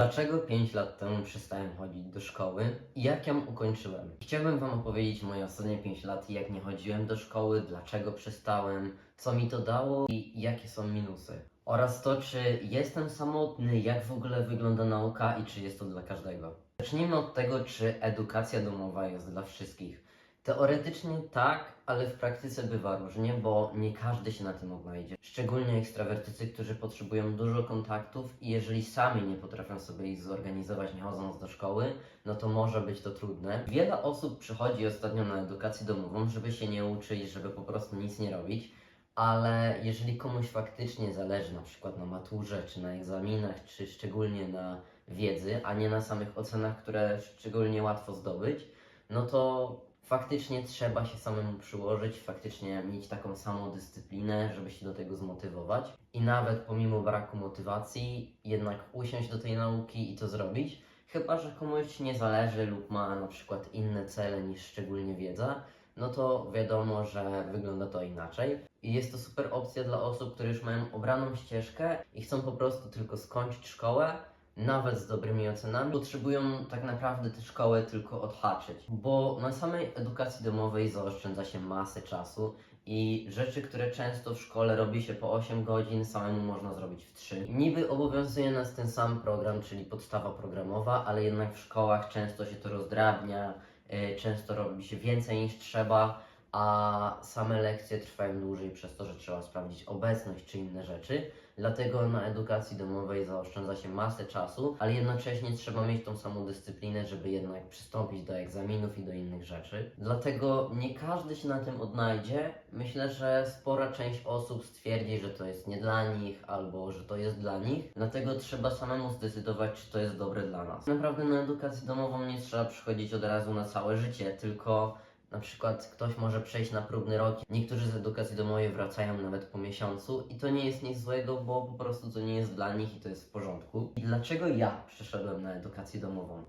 Dlaczego 5 lat temu przestałem chodzić do szkoły i jak ją ukończyłem? Chciałbym Wam opowiedzieć moje ostatnie 5 lat i jak nie chodziłem do szkoły, dlaczego przestałem, co mi to dało i jakie są minusy. Oraz to, czy jestem samotny, jak w ogóle wygląda nauka i czy jest to dla każdego. Zacznijmy od tego, czy edukacja domowa jest dla wszystkich. Teoretycznie tak, ale w praktyce bywa różnie, bo nie każdy się na tym odnajdzie. Szczególnie ekstrawertycy, którzy potrzebują dużo kontaktów i jeżeli sami nie potrafią sobie ich zorganizować nie chodząc do szkoły, no to może być to trudne. Wiele osób przychodzi ostatnio na edukację domową, żeby się nie uczyć, żeby po prostu nic nie robić. Ale jeżeli komuś faktycznie zależy na przykład na maturze, czy na egzaminach, czy szczególnie na wiedzy, a nie na samych ocenach, które szczególnie łatwo zdobyć, no to faktycznie trzeba się samemu przyłożyć, faktycznie mieć taką samą dyscyplinę, żeby się do tego zmotywować. I nawet pomimo braku motywacji, jednak usiąść do tej nauki i to zrobić. Chyba, że komuś nie zależy lub ma na przykład inne cele niż szczególnie wiedza, no to wiadomo, że wygląda to inaczej. I jest to super opcja dla osób, które już mają obraną ścieżkę i chcą po prostu tylko skończyć szkołę, nawet z dobrymi ocenami, potrzebują tak naprawdę tę szkołę tylko odhaczyć, bo na samej edukacji domowej zaoszczędza się masę czasu i rzeczy, które często w szkole robi się po 8 godzin, samemu można zrobić w 3. Niby obowiązuje nas ten sam program, czyli podstawa programowa, ale jednak w szkołach często się to rozdrabnia, yy, często robi się więcej niż trzeba, a same lekcje trwają dłużej przez to, że trzeba sprawdzić obecność czy inne rzeczy. Dlatego na edukacji domowej zaoszczędza się masę czasu, ale jednocześnie trzeba mieć tą samą dyscyplinę, żeby jednak przystąpić do egzaminów i do innych rzeczy. Dlatego nie każdy się na tym odnajdzie. Myślę, że spora część osób stwierdzi, że to jest nie dla nich albo że to jest dla nich. Dlatego trzeba samemu zdecydować, czy to jest dobre dla nas. Naprawdę na edukację domową nie trzeba przychodzić od razu na całe życie, tylko na przykład ktoś może przejść na próbny rok. Niektórzy z edukacji domowej wracają nawet po miesiącu i to nie jest nic złego, bo po prostu to nie jest dla nich i to jest w porządku. I dlaczego ja przeszedłem na edukację domową?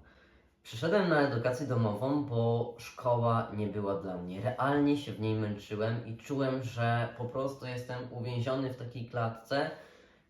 Przeszedłem na edukację domową, bo szkoła nie była dla mnie. Realnie się w niej męczyłem i czułem, że po prostu jestem uwięziony w takiej klatce.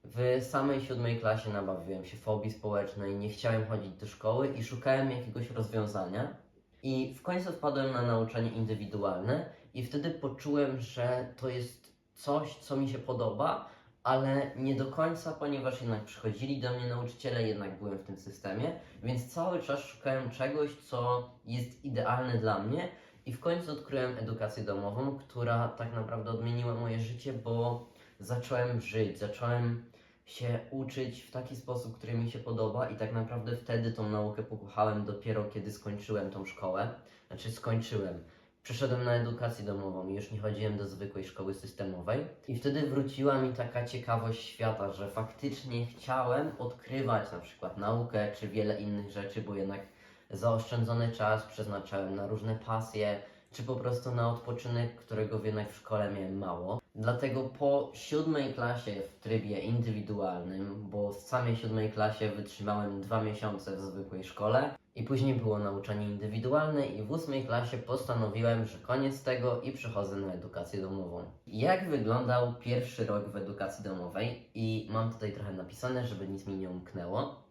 W samej siódmej klasie nabawiłem się fobii społecznej, nie chciałem chodzić do szkoły i szukałem jakiegoś rozwiązania. I w końcu wpadłem na nauczanie indywidualne i wtedy poczułem, że to jest coś, co mi się podoba, ale nie do końca, ponieważ jednak przychodzili do mnie nauczyciele, jednak byłem w tym systemie, więc cały czas szukałem czegoś, co jest idealne dla mnie i w końcu odkryłem edukację domową, która tak naprawdę odmieniła moje życie, bo zacząłem żyć, zacząłem się uczyć w taki sposób, który mi się podoba i tak naprawdę wtedy tą naukę pokochałem dopiero kiedy skończyłem tą szkołę. Znaczy skończyłem. Przeszedłem na edukację domową i już nie chodziłem do zwykłej szkoły systemowej. I wtedy wróciła mi taka ciekawość świata, że faktycznie chciałem odkrywać na przykład naukę czy wiele innych rzeczy, bo jednak zaoszczędzony czas przeznaczałem na różne pasje, czy po prostu na odpoczynek, którego jednak w szkole miałem mało. Dlatego po siódmej klasie w trybie indywidualnym, bo w samej siódmej klasie wytrzymałem dwa miesiące w zwykłej szkole i później było nauczanie indywidualne i w ósmej klasie postanowiłem, że koniec tego i przechodzę na edukację domową. Jak wyglądał pierwszy rok w edukacji domowej? I mam tutaj trochę napisane, żeby nic mi nie umknęło.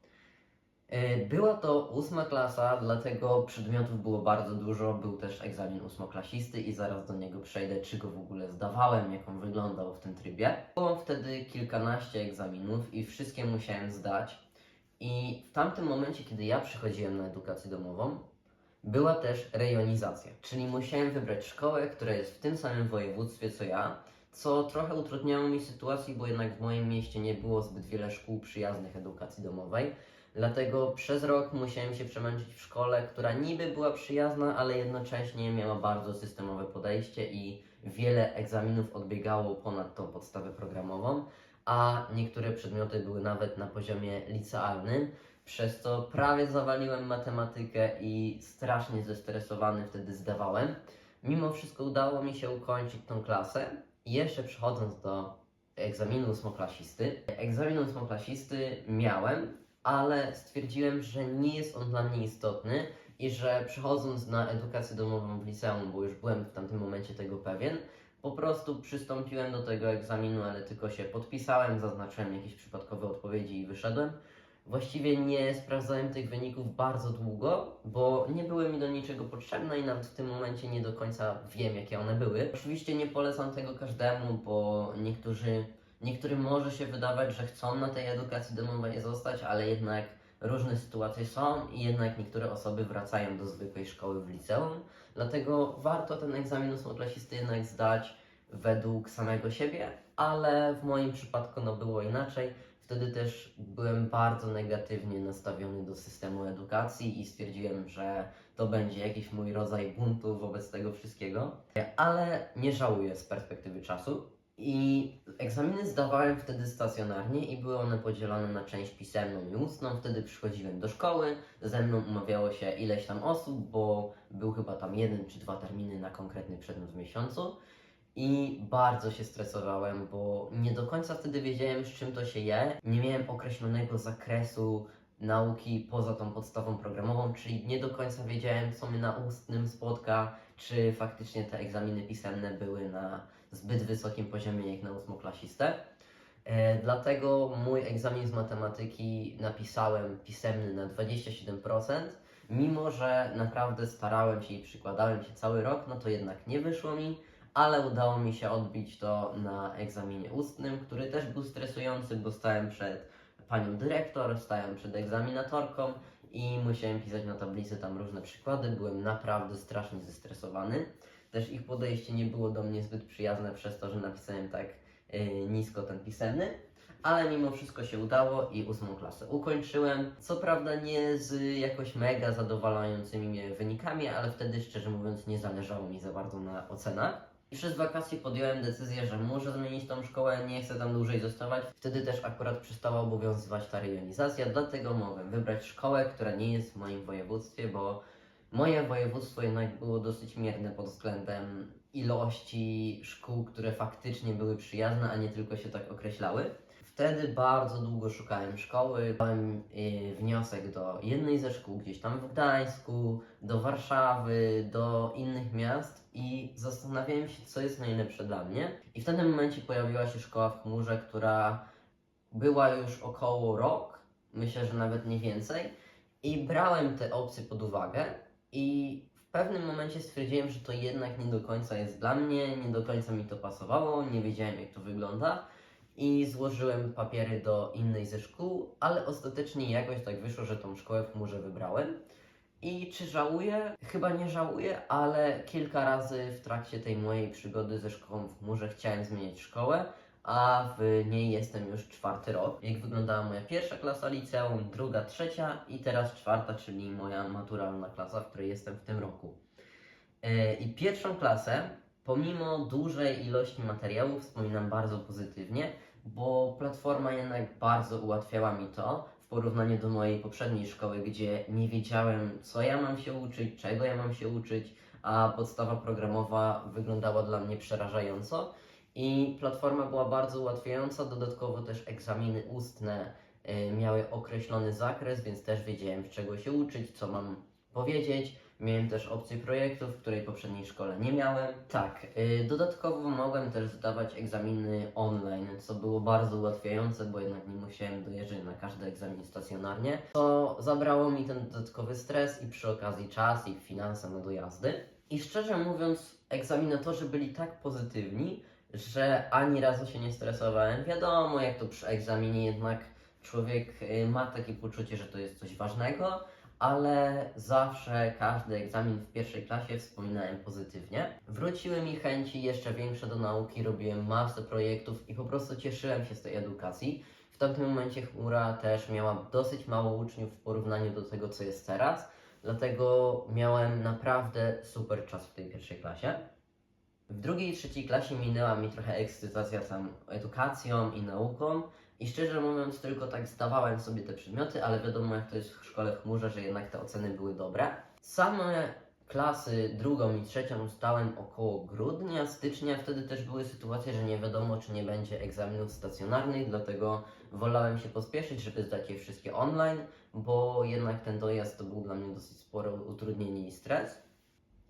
E, Była to ósma klasa, dlatego przedmiotów było bardzo dużo. Był też egzamin ósmoklasisty i zaraz do niego przejdę, czy go w ogóle zdawałem, jak on wyglądał w tym trybie. Było wtedy kilkanaście egzaminów i wszystkie musiałem zdać. I w tamtym momencie, kiedy ja przychodziłem na edukację domową, była też rejonizacja, czyli musiałem wybrać szkołę, która jest w tym samym województwie co ja, co trochę utrudniało mi sytuację, bo jednak w moim mieście nie było zbyt wiele szkół przyjaznych edukacji domowej. Dlatego przez rok musiałem się przemęczyć w szkole, która niby była przyjazna, ale jednocześnie miała bardzo systemowe podejście i wiele egzaminów odbiegało ponad tą podstawę programową, a niektóre przedmioty były nawet na poziomie licealnym, przez co prawie zawaliłem matematykę i strasznie zestresowany wtedy zdawałem. Mimo wszystko udało mi się ukończyć tą klasę jeszcze przechodząc do egzaminu ósmoklasisty. Egzamin ósmoklasisty miałem, ale stwierdziłem, że nie jest on dla mnie istotny i że przechodząc na edukację domową w liceum, bo już byłem w tamtym momencie tego pewien, po prostu przystąpiłem do tego egzaminu, ale tylko się podpisałem, zaznaczyłem jakieś przypadkowe odpowiedzi i wyszedłem. Właściwie nie sprawdzałem tych wyników bardzo długo, bo nie były mi do niczego potrzebne i nawet w tym momencie nie do końca wiem, jakie one były. Oczywiście nie polecam tego każdemu, bo niektórzy, niektórym może się wydawać, że chcą na tej edukacji domowej zostać, ale jednak różne sytuacje są i jednak niektóre osoby wracają do zwykłej szkoły w liceum. Dlatego warto ten egzamin ósmoklasisty jednak zdać według samego siebie, ale w moim przypadku no było inaczej. Wtedy też byłem bardzo negatywnie nastawiony do systemu edukacji i stwierdziłem, że to będzie jakiś mój rodzaj buntu wobec tego wszystkiego. Ale nie żałuję z perspektywy czasu. I egzaminy zdawałem wtedy stacjonarnie i były one podzielone na część pisemną i ustną. Wtedy przychodziłem do szkoły, ze mną umawiało się ileś tam osób, bo był chyba tam jeden czy dwa terminy na konkretny przedmiot w miesiącu. I bardzo się stresowałem, bo nie do końca wtedy wiedziałem, z czym to się je. Nie miałem określonego zakresu nauki poza tą podstawą programową, czyli nie do końca wiedziałem, co mnie na ustnym spotka, czy faktycznie te egzaminy pisemne były na zbyt wysokim poziomie jak na ósmoklasistę. E, dlatego mój egzamin z matematyki napisałem pisemny na 27%. Mimo, że naprawdę starałem się i przykładałem się cały rok, no to jednak nie wyszło mi ale udało mi się odbić to na egzaminie ustnym, który też był stresujący, bo stałem przed panią dyrektor, stałem przed egzaminatorką i musiałem pisać na tablicy tam różne przykłady. Byłem naprawdę strasznie zestresowany. Też ich podejście nie było do mnie zbyt przyjazne przez to, że napisałem tak yy, nisko ten pisemny. Ale mimo wszystko się udało i ósmą klasę ukończyłem. Co prawda nie z jakoś mega zadowalającymi mnie wynikami, ale wtedy szczerze mówiąc nie zależało mi za bardzo na ocenach. I przez wakacje podjąłem decyzję, że muszę zmienić tą szkołę, nie chcę tam dłużej zostawać. Wtedy też akurat przestała obowiązywać ta rejonizacja, dlatego mogłem wybrać szkołę, która nie jest w moim województwie, bo moje województwo jednak było dosyć mierne pod względem ilości szkół, które faktycznie były przyjazne, a nie tylko się tak określały. Wtedy bardzo długo szukałem szkoły. Dałem y, wniosek do jednej ze szkół gdzieś tam w Gdańsku, do Warszawy, do innych miast i zastanawiałem się, co jest najlepsze dla mnie. I w pewnym momencie pojawiła się szkoła w chmurze, która była już około rok, myślę, że nawet nie więcej. I brałem te opcje pod uwagę i w pewnym momencie stwierdziłem, że to jednak nie do końca jest dla mnie, nie do końca mi to pasowało, nie wiedziałem jak to wygląda i złożyłem papiery do innej ze szkół, ale ostatecznie jakoś tak wyszło, że tą szkołę w chmurze wybrałem. I czy żałuję? Chyba nie żałuję, ale kilka razy w trakcie tej mojej przygody ze szkołą w chmurze chciałem zmienić szkołę, a w niej jestem już czwarty rok. Jak wyglądała moja pierwsza klasa liceum, druga, trzecia i teraz czwarta, czyli moja maturalna klasa, w której jestem w tym roku. Yy, I pierwszą klasę, pomimo dużej ilości materiałów, wspominam bardzo pozytywnie, bo platforma jednak bardzo ułatwiała mi to w porównaniu do mojej poprzedniej szkoły, gdzie nie wiedziałem, co ja mam się uczyć, czego ja mam się uczyć, a podstawa programowa wyglądała dla mnie przerażająco. I platforma była bardzo ułatwiająca, dodatkowo też egzaminy ustne y, miały określony zakres, więc też wiedziałem, czego się uczyć, co mam powiedzieć. Miałem też opcję projektów, której w poprzedniej szkole nie miałem. Tak, yy, dodatkowo mogłem też zdawać egzaminy online, co było bardzo ułatwiające, bo jednak nie musiałem dojeżdżać na każdy egzamin stacjonarnie. To zabrało mi ten dodatkowy stres i przy okazji czas i finanse na dojazdy. I szczerze mówiąc, egzaminatorzy byli tak pozytywni, że ani razu się nie stresowałem. Wiadomo, jak to przy egzaminie jednak człowiek y, ma takie poczucie, że to jest coś ważnego, ale zawsze każdy egzamin w pierwszej klasie wspominałem pozytywnie. Wróciły mi chęci jeszcze większe do nauki, robiłem masę projektów i po prostu cieszyłem się z tej edukacji. W tamtym momencie chmura też miała dosyć mało uczniów w porównaniu do tego, co jest teraz, dlatego miałem naprawdę super czas w tej pierwszej klasie. W drugiej i trzeciej klasie minęła mi trochę ekscytacja sam edukacją i nauką. I szczerze mówiąc, tylko tak zdawałem sobie te przedmioty, ale wiadomo, jak to jest w szkole w chmurze, że jednak te oceny były dobre. Same klasy drugą i trzecią zdałem około grudnia, stycznia. Wtedy też były sytuacje, że nie wiadomo, czy nie będzie egzaminów stacjonarnych, dlatego wolałem się pospieszyć, żeby zdać je wszystkie online, bo jednak ten dojazd to był dla mnie dosyć spore utrudnienie i stres.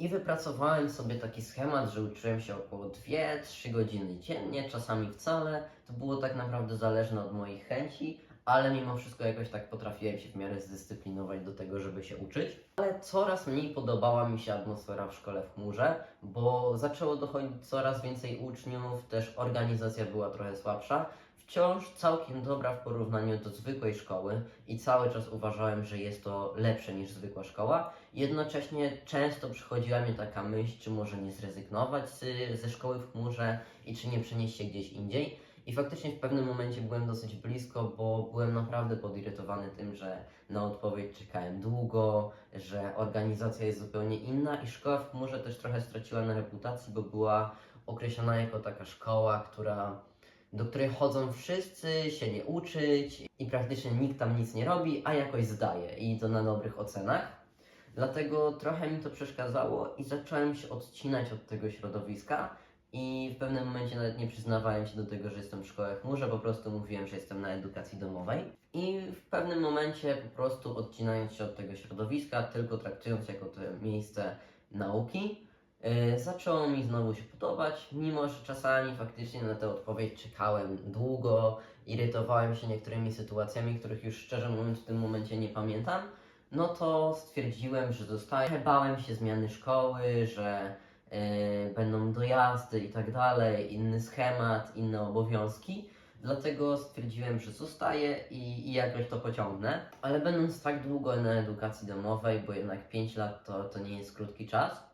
I wypracowałem sobie taki schemat, że uczyłem się około 2-3 godziny dziennie, czasami wcale. To było tak naprawdę zależne od moich chęci, ale mimo wszystko jakoś tak potrafiłem się w miarę zdyscyplinować do tego, żeby się uczyć. Ale coraz mniej podobała mi się atmosfera w szkole w chmurze, bo zaczęło dochodzić coraz więcej uczniów, też organizacja była trochę słabsza. Wciąż całkiem dobra w porównaniu do zwykłej szkoły i cały czas uważałem, że jest to lepsze niż zwykła szkoła. Jednocześnie często przychodziła mi taka myśl, czy może nie zrezygnować z, ze szkoły w chmurze i czy nie przenieść się gdzieś indziej. I faktycznie w pewnym momencie byłem dosyć blisko, bo byłem naprawdę podirytowany tym, że na odpowiedź czekałem długo, że organizacja jest zupełnie inna i szkoła w chmurze też trochę straciła na reputacji, bo była określona jako taka szkoła, która, do której chodzą wszyscy się nie uczyć i praktycznie nikt tam nic nie robi, a jakoś zdaje i to na dobrych ocenach. Dlatego trochę mi to przeszkadzało i zacząłem się odcinać od tego środowiska. I w pewnym momencie nawet nie przyznawałem się do tego, że jestem w szkole chmurze, po prostu mówiłem, że jestem na edukacji domowej. I w pewnym momencie po prostu odcinając się od tego środowiska, tylko traktując jako to miejsce nauki, zaczęło mi znowu się podobać, mimo że czasami faktycznie na tę odpowiedź czekałem długo, irytowałem się niektórymi sytuacjami, których już szczerze mówiąc w tym momencie nie pamiętam, no to stwierdziłem, że zostaję. Bałem się zmiany szkoły, że yy, będą dojazdy i tak dalej, inny schemat, inne obowiązki. Dlatego stwierdziłem, że zostaję i, i jakoś to pociągnę. Ale będąc tak długo na edukacji domowej, bo jednak 5 lat to, to nie jest krótki czas,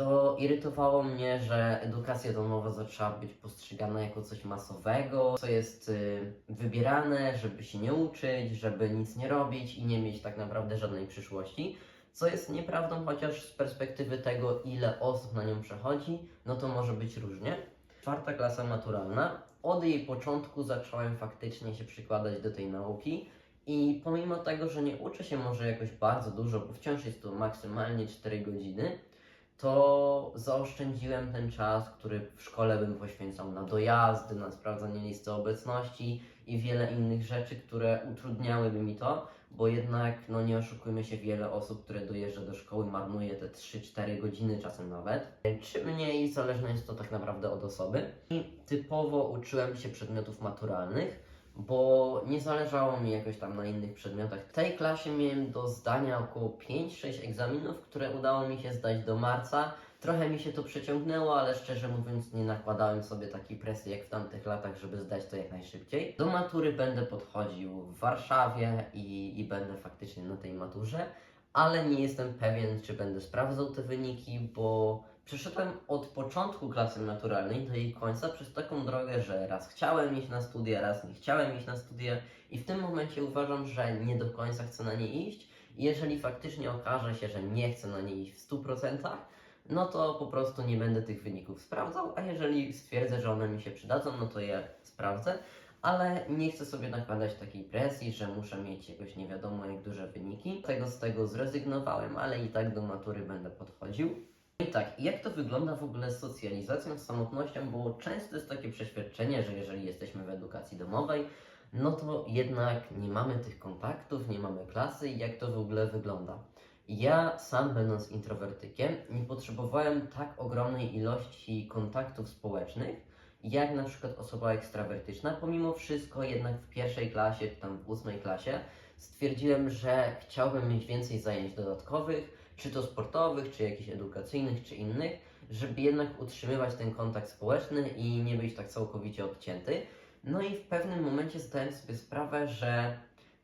to irytowało mnie, że edukacja domowa zaczęła być postrzegana jako coś masowego, co jest y, wybierane, żeby się nie uczyć, żeby nic nie robić i nie mieć tak naprawdę żadnej przyszłości. Co jest nieprawdą, chociaż z perspektywy tego, ile osób na nią przechodzi, no to może być różnie. Czwarta klasa maturalna. Od jej początku zacząłem faktycznie się przykładać do tej nauki i pomimo tego, że nie uczę się może jakoś bardzo dużo, bo wciąż jest to maksymalnie 4 godziny, to zaoszczędziłem ten czas, który w szkole bym poświęcał na dojazdy, na sprawdzanie listy obecności i wiele innych rzeczy, które utrudniałyby mi to, bo jednak, no nie oszukujmy się, wiele osób, które dojeżdża do szkoły, marnuje te 3-4 godziny czasem nawet, czy mniej, zależne jest to tak naprawdę od osoby. I typowo uczyłem się przedmiotów maturalnych, bo nie zależało mi jakoś tam na innych przedmiotach. W tej klasie miałem do zdania około 5-6 egzaminów, które udało mi się zdać do marca. Trochę mi się to przeciągnęło, ale szczerze mówiąc nie nakładałem sobie takiej presji jak w tamtych latach, żeby zdać to jak najszybciej. Do matury będę podchodził w Warszawie i, i będę faktycznie na tej maturze, ale nie jestem pewien, czy będę sprawdzał te wyniki, bo przeszedłem od początku klasy naturalnej do jej końca przez taką drogę, że raz chciałem iść na studia, raz nie chciałem iść na studia i w tym momencie uważam, że nie do końca chcę na nie iść. Jeżeli faktycznie okaże się, że nie chcę na nie iść w 100%, no to po prostu nie będę tych wyników sprawdzał, a jeżeli stwierdzę, że one mi się przydadzą, no to je sprawdzę, ale nie chcę sobie nakładać takiej presji, że muszę mieć jakoś nie wiadomo jak duże wyniki. Tego z tego zrezygnowałem, ale i tak do matury będę podchodził. I tak, jak to wygląda w ogóle z socjalizacją, z samotnością, bo często jest takie przeświadczenie, że jeżeli jesteśmy w edukacji domowej, no to jednak nie mamy tych kontaktów, nie mamy klasy jak to w ogóle wygląda. Ja sam będąc introwertykiem nie potrzebowałem tak ogromnej ilości kontaktów społecznych, jak na przykład osoba ekstrawertyczna. Pomimo wszystko jednak w pierwszej klasie, czy tam w ósmej klasie stwierdziłem, że chciałbym mieć więcej zajęć dodatkowych, czy to sportowych, czy jakichś edukacyjnych, czy innych, żeby jednak utrzymywać ten kontakt społeczny i nie być tak całkowicie odcięty. No i w pewnym momencie zdałem sobie sprawę, że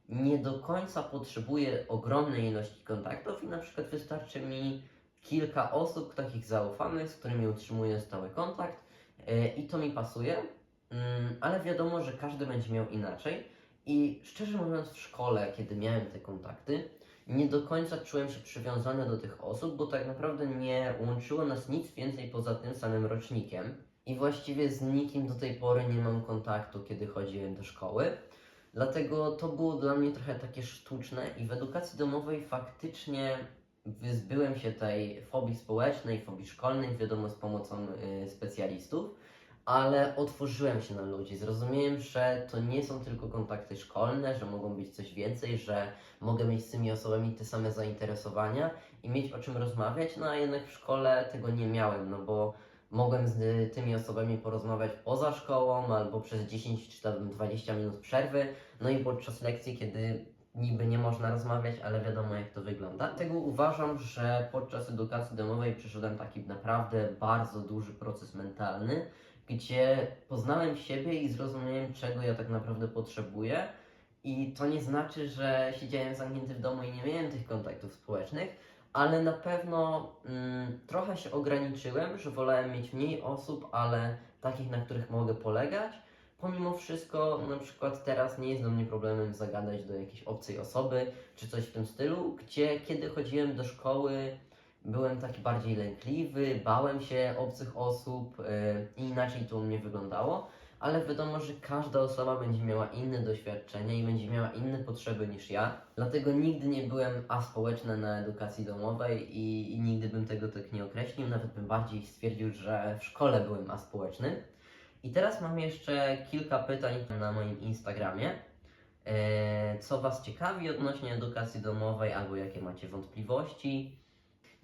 nie do końca potrzebuję ogromnej ilości kontaktów i na przykład wystarczy mi kilka osób takich zaufanych, z którymi utrzymuję stały kontakt yy, i to mi pasuje, Mm, ale wiadomo, że każdy będzie miał inaczej i szczerze mówiąc w szkole, kiedy miałem te kontakty, nie do końca czułem się przywiązany do tych osób, bo tak naprawdę nie łączyło nas nic więcej poza tym samym rocznikiem. I właściwie z nikim do tej pory nie mam kontaktu, kiedy chodziłem do szkoły. Dlatego to było dla mnie trochę takie sztuczne i w edukacji domowej faktycznie wyzbyłem się tej fobii społecznej, fobii szkolnej, wiadomo z pomocą y, specjalistów, ale otworzyłem się na ludzi. Zrozumiałem, że to nie są tylko kontakty szkolne, że mogą być coś więcej, że mogę mieć z tymi osobami te same zainteresowania i mieć o czym rozmawiać, no a jednak w szkole tego nie miałem, no bo mogłem z tymi osobami porozmawiać poza szkołą albo przez 10 czy tam 20 minut przerwy, no i podczas lekcji, kiedy niby nie można rozmawiać, ale wiadomo jak to wygląda. Dlatego uważam, że podczas edukacji domowej przeszedłem taki naprawdę bardzo duży proces mentalny, gdzie poznałem siebie i zrozumiałem, czego ja tak naprawdę potrzebuję. I to nie znaczy, że siedziałem zamknięty w domu i nie miałem tych kontaktów społecznych, ale na pewno mm, trochę się ograniczyłem, że wolałem mieć mniej osób, ale takich, na których mogę polegać. Pomimo wszystko, na przykład teraz nie jest dla mnie problemem zagadać do jakiejś obcej osoby czy coś w tym stylu, gdzie kiedy chodziłem do szkoły, byłem taki bardziej lękliwy, bałem się obcych osób yy, i inaczej to u mnie wyglądało, ale wiadomo, że każda osoba będzie miała inne doświadczenia i będzie miała inne potrzeby niż ja. Dlatego nigdy nie byłem aspołeczny na edukacji domowej i, i nigdy bym tego tak nie określił, nawet bym bardziej stwierdził, że w szkole byłem aspołeczny. I teraz mam jeszcze kilka pytań na moim Instagramie. E, Co Was ciekawi odnośnie edukacji domowej, albo jakie macie wątpliwości?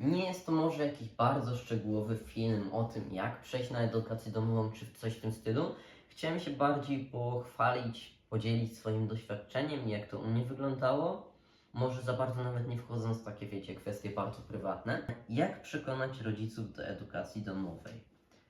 Nie jest to może jakiś bardzo szczegółowy film o tym, jak przejść na edukację domową, czy coś w tym stylu. Chciałem się bardziej pochwalić, podzielić swoim doświadczeniem, jak to u mnie wyglądało. Może za bardzo nawet nie wchodząc w takie, wiecie, kwestie bardzo prywatne. Jak przekonać rodziców do edukacji domowej?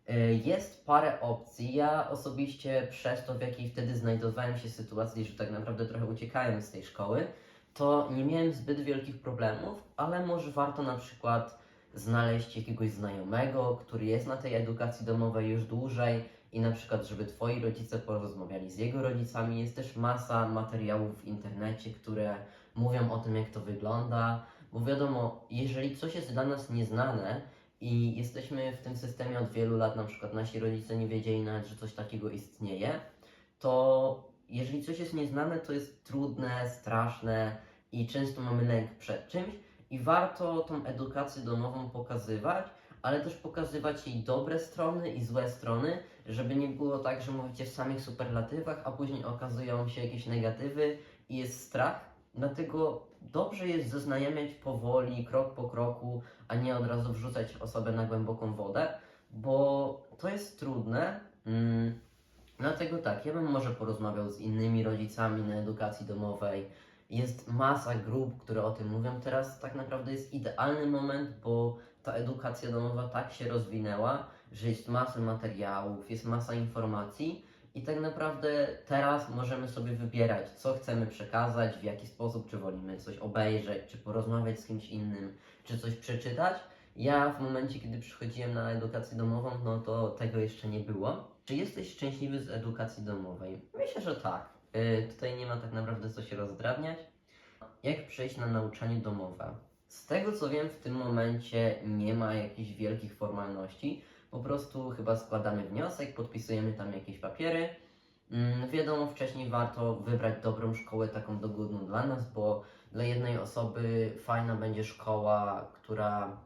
E, Jest parę opcji. Ja osobiście przez to, w jakiej wtedy znajdowałem się sytuacji, że tak naprawdę trochę uciekałem z tej szkoły, to nie miałem zbyt wielkich problemów, ale może warto na przykład znaleźć jakiegoś znajomego, który jest na tej edukacji domowej już dłużej i na przykład, żeby twoi rodzice porozmawiali z jego rodzicami. Jest też masa materiałów w internecie, które mówią o tym, jak to wygląda, bo wiadomo, jeżeli coś jest dla nas nieznane, i jesteśmy w tym systemie od wielu lat, na przykład nasi rodzice nie wiedzieli nawet, że coś takiego istnieje, to jeżeli coś jest nieznane, to jest trudne, straszne i często mamy lęk przed czymś i warto tą edukację domową pokazywać, ale też pokazywać jej dobre strony i złe strony, żeby nie było tak, że mówicie w samych superlatywach, a później okazują się jakieś negatywy i jest strach. Dlatego dobrze jest zaznajamiać powoli, krok po kroku, a nie od razu wrzucać osobę na głęboką wodę, bo to jest trudne. Mm, dlatego tak, ja bym może porozmawiał z innymi rodzicami na edukacji domowej. Jest masa grup, które o tym mówią. Teraz tak naprawdę jest idealny moment, bo ta edukacja domowa tak się rozwinęła, że jest masa materiałów, jest masa informacji i tak naprawdę teraz możemy sobie wybierać, co chcemy przekazać, w jaki sposób, czy wolimy coś obejrzeć, czy porozmawiać z kimś innym, czy coś przeczytać. Ja w momencie, kiedy przychodziłem na edukację domową, no to tego jeszcze nie było. Czy jesteś szczęśliwy z edukacji domowej? Myślę, że tak. Yy, tutaj nie ma tak naprawdę co się rozdrabniać. Jak przejść na nauczanie domowe? Z tego co wiem, w tym momencie nie ma jakichś wielkich formalności. Po prostu chyba składamy wniosek, podpisujemy tam jakieś papiery. Mm, wiadomo, wcześniej warto wybrać dobrą szkołę, taką dogodną dla nas, bo dla jednej osoby fajna będzie szkoła, która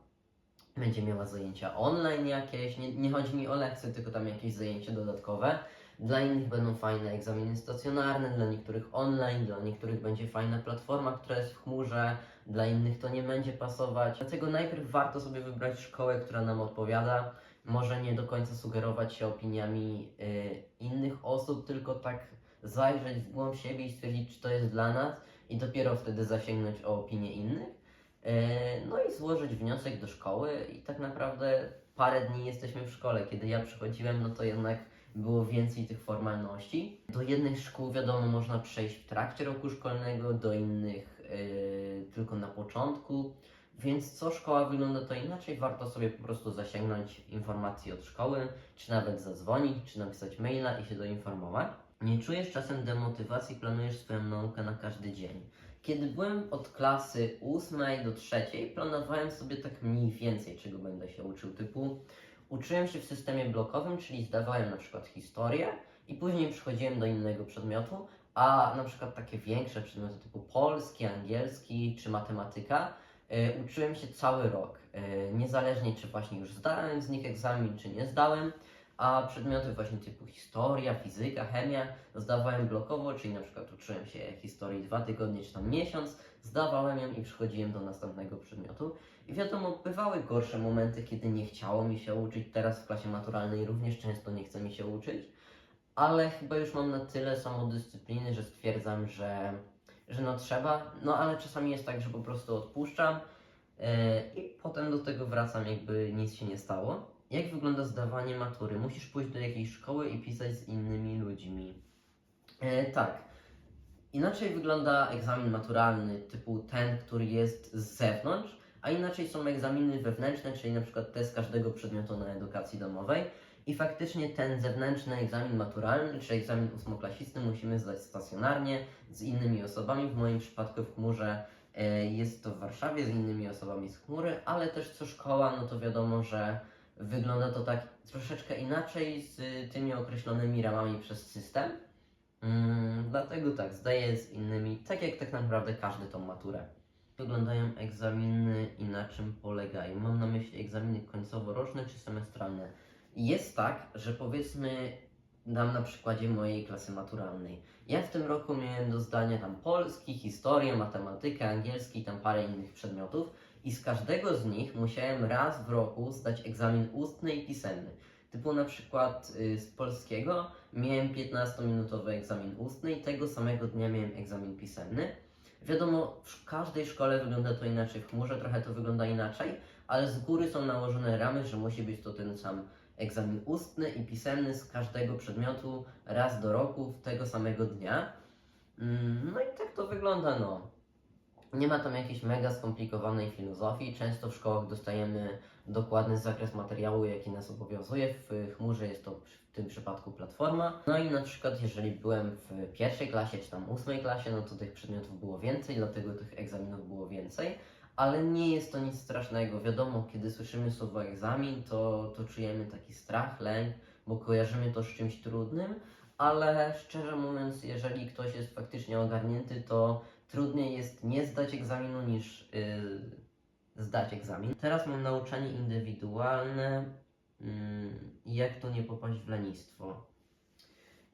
będzie miała zajęcia online jakieś. Nie, nie chodzi mi o lekcje, tylko tam jakieś zajęcia dodatkowe. Dla innych będą fajne egzaminy stacjonarne, dla niektórych online, dla niektórych będzie fajna platforma, która jest w chmurze, dla innych to nie będzie pasować. Dlatego najpierw warto sobie wybrać szkołę, która nam odpowiada. Może nie do końca sugerować się opiniami y, innych osób, tylko tak zajrzeć w głąb siebie i stwierdzić, czy to jest dla nas, i dopiero wtedy zasięgnąć o opinie innych. Y, no i złożyć wniosek do szkoły, i tak naprawdę parę dni jesteśmy w szkole. Kiedy ja przychodziłem, no to jednak było więcej tych formalności. Do jednych szkół, wiadomo, można przejść w trakcie roku szkolnego, do innych yy, tylko na początku. Więc co szkoła wygląda to inaczej, warto sobie po prostu zasięgnąć informacji od szkoły, czy nawet zadzwonić, czy napisać maila i się doinformować. Nie czujesz czasem demotywacji, planujesz swoją naukę na każdy dzień. Kiedy byłem od klasy 8 do 3, planowałem sobie tak mniej więcej, czego będę się uczył, typu uczyłem się w systemie blokowym, czyli zdawałem na przykład historię i później przechodziłem do innego przedmiotu, a na przykład takie większe przedmioty typu polski, angielski czy matematyka y, uczyłem się cały rok, y, niezależnie czy właśnie już zdałem z nich egzamin, czy nie zdałem, a przedmioty właśnie typu historia, fizyka, chemia zdawałem blokowo, czyli na przykład uczyłem się historii dwa tygodnie czy tam miesiąc, zdawałem ją i przechodziłem do następnego przedmiotu. I wiadomo, bywały gorsze momenty, kiedy nie chciało mi się uczyć. Teraz w klasie maturalnej również często nie chce mi się uczyć, ale chyba już mam na tyle samodyscypliny, że stwierdzam, że, że no trzeba. No ale czasami jest tak, że po prostu odpuszczam yy, i potem do tego wracam, jakby nic się nie stało. Jak wygląda zdawanie matury? Musisz pójść do jakiejś szkoły i pisać z innymi ludźmi. E, tak. Inaczej wygląda egzamin maturalny, typu ten, który jest z zewnątrz, a inaczej są egzaminy wewnętrzne, czyli na przykład test każdego przedmiotu na edukacji domowej. I faktycznie ten zewnętrzny egzamin maturalny, czy egzamin ósmoklasisty musimy zdać stacjonarnie z innymi osobami. W moim przypadku w chmurze e, jest to w Warszawie z innymi osobami z chmury, ale też co szkoła, no to wiadomo, że wygląda to tak troszeczkę inaczej z tymi określonymi ramami przez system. Mm, dlatego tak, zdaję z innymi, tak jak tak naprawdę każdy tą maturę. Wyglądają egzaminy i na czym polegają? Mam na myśli egzaminy końcowo-roczne czy semestralne. Jest tak, że powiedzmy, dam na przykładzie mojej klasy maturalnej. Ja w tym roku miałem do zdania tam polski, historię, matematykę, angielski i tam parę innych przedmiotów i z każdego z nich musiałem raz w roku zdać egzamin ustny i pisemny. Typu na przykład y, z polskiego miałem 15-minutowy egzamin ustny i tego samego dnia miałem egzamin pisemny. Wiadomo, w każdej szkole wygląda to inaczej, w chmurze trochę to wygląda inaczej, ale z góry są nałożone ramy, że musi być to ten sam egzamin ustny i pisemny z każdego przedmiotu raz do roku w tego samego dnia. Mm, No i tak to wygląda, no. Nie ma tam jakiejś mega skomplikowanej filozofii. Często w szkołach dostajemy dokładny zakres materiału, jaki nas obowiązuje. W chmurze jest to w tym przypadku platforma. No i na przykład, jeżeli byłem w pierwszej klasie czy tam ósmej klasie, no to tych przedmiotów było więcej, dlatego tych egzaminów było więcej. Ale nie jest to nic strasznego. Wiadomo, kiedy słyszymy słowo egzamin, to, to czujemy taki strach, lęk, bo kojarzymy to z czymś trudnym. Ale szczerze mówiąc, jeżeli ktoś jest faktycznie ogarnięty, to trudniej jest nie zdać egzaminu niż yy, zdać egzamin. Teraz mam nauczanie indywidualne. Mm, jak to nie popaść w lenistwo?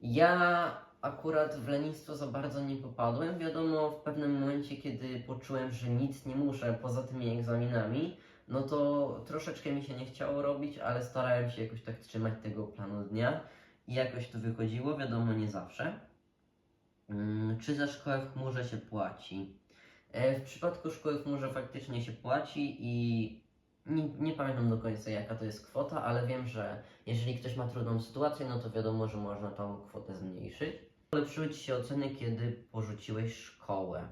Ja akurat w lenistwo za bardzo nie popadłem. Wiadomo, w pewnym momencie, kiedy poczułem, że nic nie muszę poza tymi egzaminami, no to troszeczkę mi się nie chciało robić, ale starałem się jakoś tak trzymać tego planu dnia i jakoś to wychodziło. Wiadomo, nie zawsze. Mm, Czy za szkołę w chmurze się płaci? E, W przypadku szkoły w chmurze faktycznie się płaci i nie, nie pamiętam do końca jaka to jest kwota, ale wiem, że jeżeli ktoś ma trudną sytuację, no to wiadomo, że można tą kwotę zmniejszyć. Polepszyły Ci się oceny, kiedy porzuciłeś szkołę?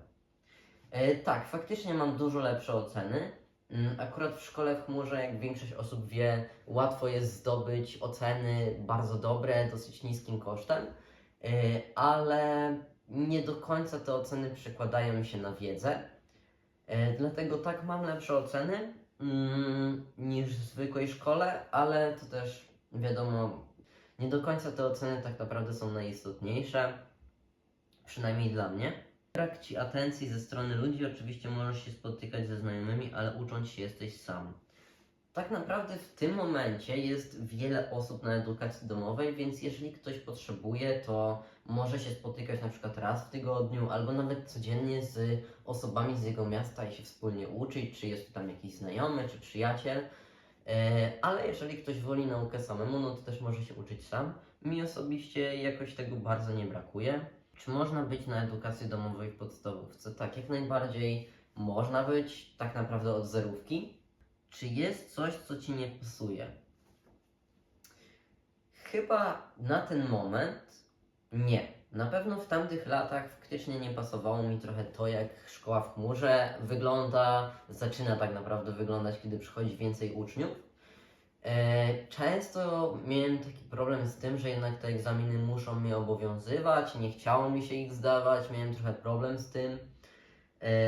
E, tak, faktycznie mam dużo lepsze oceny. Mm, Akurat w szkole w chmurze, jak większość osób wie, łatwo jest zdobyć oceny bardzo dobre, dosyć niskim kosztem. Y, ale nie do końca te oceny przekładają się na wiedzę. Y, Dlatego tak mam lepsze oceny mm, niż w zwykłej szkole, ale to też wiadomo, nie do końca te oceny tak naprawdę są najistotniejsze, przynajmniej dla mnie. Brak ci atencji ze strony ludzi, oczywiście możesz się spotykać ze znajomymi, ale ucząc się jesteś sam. Tak naprawdę w tym momencie jest wiele osób na edukacji domowej, więc jeżeli ktoś potrzebuje, to może się spotykać na przykład raz w tygodniu, albo nawet codziennie z osobami z jego miasta i się wspólnie uczyć, czy jest tam jakiś znajomy, czy przyjaciel. E, Ale jeżeli ktoś woli naukę samemu, no to też może się uczyć sam. Mi osobiście jakoś tego bardzo nie brakuje. Czy można być na edukacji domowej w podstawówce? Tak, jak najbardziej można być, tak naprawdę od zerówki. Czy jest coś, co ci nie pasuje? Chyba na ten moment nie. Na pewno w tamtych latach faktycznie nie pasowało mi trochę to, jak szkoła w chmurze wygląda, zaczyna tak naprawdę wyglądać, kiedy przychodzi więcej uczniów. E, Często miałem taki problem z tym, że jednak te egzaminy muszą mnie obowiązywać, nie chciało mi się ich zdawać, miałem trochę problem z tym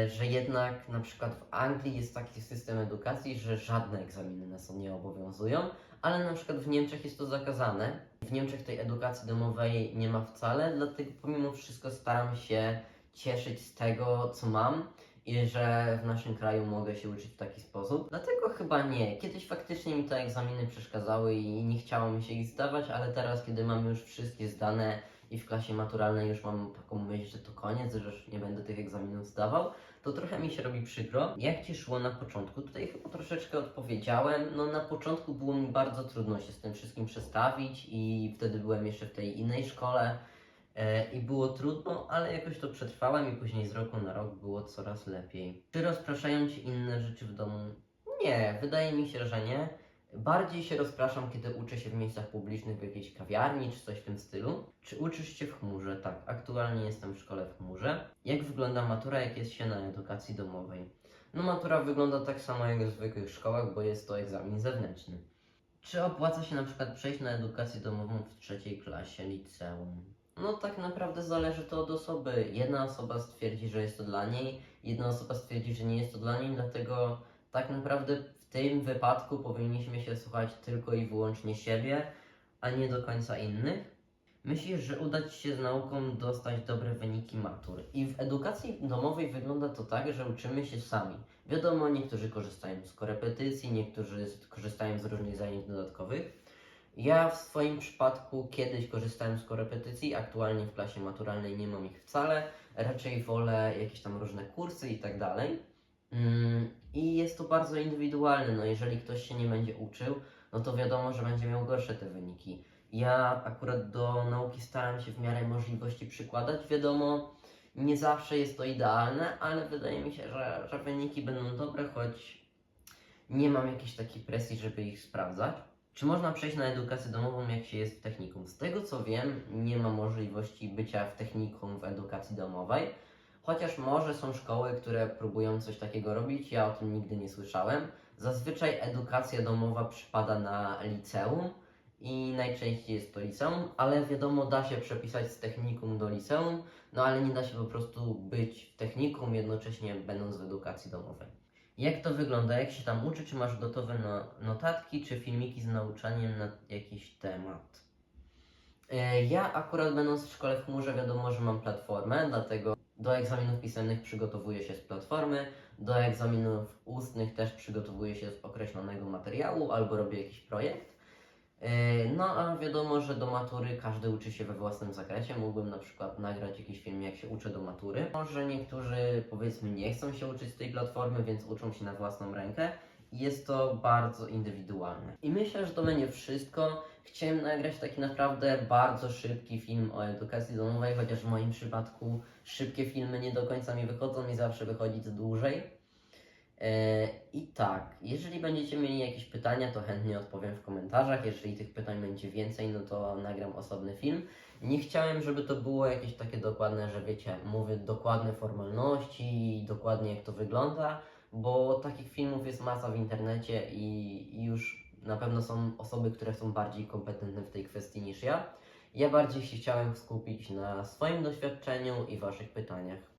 że jednak na przykład w Anglii jest taki system edukacji, że żadne egzaminy nas nie obowiązują, ale na przykład w Niemczech jest to zakazane. W Niemczech tej edukacji domowej nie ma wcale, dlatego pomimo wszystko staram się cieszyć z tego, co mam i że w naszym kraju mogę się uczyć w taki sposób. Dlatego chyba nie. Kiedyś faktycznie mi te egzaminy przeszkadzały i nie chciało mi się ich zdawać, ale teraz, kiedy mam już wszystkie zdane i w klasie maturalnej już mam taką myśl, że to koniec, że już nie będę tych egzaminów zdawał, to trochę mi się robi przykro. Jak Ci szło na początku? Tutaj chyba troszeczkę odpowiedziałem. No na początku było mi bardzo trudno się z tym wszystkim przestawić i wtedy byłem jeszcze w tej innej szkole e, i było trudno, ale jakoś to przetrwałem i później z roku na rok było coraz lepiej. Czy rozpraszają Cię inne rzeczy w domu? Nie, wydaje mi się, że nie. Bardziej się rozpraszam, kiedy uczę się w miejscach publicznych, w jakiejś kawiarni czy coś w tym stylu. Czy uczysz się w chmurze? Tak, aktualnie jestem w szkole w chmurze. Jak wygląda matura, jak jest się na edukacji domowej? No matura wygląda tak samo jak w zwykłych szkołach, bo jest to egzamin zewnętrzny. Czy opłaca się na przykład przejść na edukację domową w trzeciej klasie liceum? No tak naprawdę zależy to od osoby. Jedna osoba stwierdzi, że jest to dla niej, jedna osoba stwierdzi, że nie jest to dla niej, dlatego tak naprawdę tym wypadku powinniśmy się słuchać tylko i wyłącznie siebie, a nie do końca innych. Myślisz, że uda Ci się z nauką dostać dobre wyniki matur. I w edukacji domowej wygląda to tak, że uczymy się sami. Wiadomo, niektórzy korzystają z korepetycji, niektórzy korzystają z różnych zajęć dodatkowych. Ja w swoim przypadku kiedyś korzystałem z korepetycji, aktualnie w klasie maturalnej nie mam ich wcale. Raczej wolę jakieś tam różne kursy i tak dalej. Mm, I jest to bardzo indywidualne. No, jeżeli ktoś się nie będzie uczył, no to wiadomo, że będzie miał gorsze te wyniki. Ja akurat do nauki staram się w miarę możliwości przykładać. Wiadomo, nie zawsze jest to idealne, ale wydaje mi się, że, że wyniki będą dobre, choć nie mam jakiejś takiej presji, żeby ich sprawdzać. Czy można przejść na edukację domową, jak się jest w technikum? Z tego co wiem, nie ma możliwości bycia w technikum w edukacji domowej. Chociaż może są szkoły, które próbują coś takiego robić, ja o tym nigdy nie słyszałem. Zazwyczaj edukacja domowa przypada na liceum i najczęściej jest to liceum, ale wiadomo, da się przepisać z technikum do liceum, no ale nie da się po prostu być w technikum, jednocześnie będąc w edukacji domowej. Jak to wygląda? Jak się tam uczy? Czy masz gotowe no, notatki, czy filmiki z nauczaniem na jakiś temat? E, Ja akurat będąc w szkole w chmurze wiadomo, że mam platformę, dlatego do egzaminów pisemnych przygotowuję się z platformy, do egzaminów ustnych też przygotowuję się z określonego materiału albo robię jakiś projekt. E, No a wiadomo, że do matury każdy uczy się we własnym zakresie. Mógłbym na przykład nagrać jakiś film, jak się uczę do matury. Może niektórzy powiedzmy nie chcą się uczyć z tej platformy, więc uczą się na własną rękę. Jest to bardzo indywidualne. I myślę, że to będzie wszystko. Chciałem nagrać taki naprawdę bardzo szybki film o edukacji domowej, chociaż w moim przypadku szybkie filmy nie do końca mi wychodzą i zawsze wychodzi to dłużej. E, I tak, jeżeli będziecie mieli jakieś pytania, to chętnie odpowiem w komentarzach. Jeżeli tych pytań będzie więcej, no to nagram osobny film. Nie chciałem, żeby to było jakieś takie dokładne, że wiecie, mówię dokładne formalności i dokładnie jak to wygląda, bo takich filmów jest masa w internecie i, i już na pewno są osoby, które są bardziej kompetentne w tej kwestii niż ja. Ja bardziej się chciałem skupić na swoim doświadczeniu i Waszych pytaniach.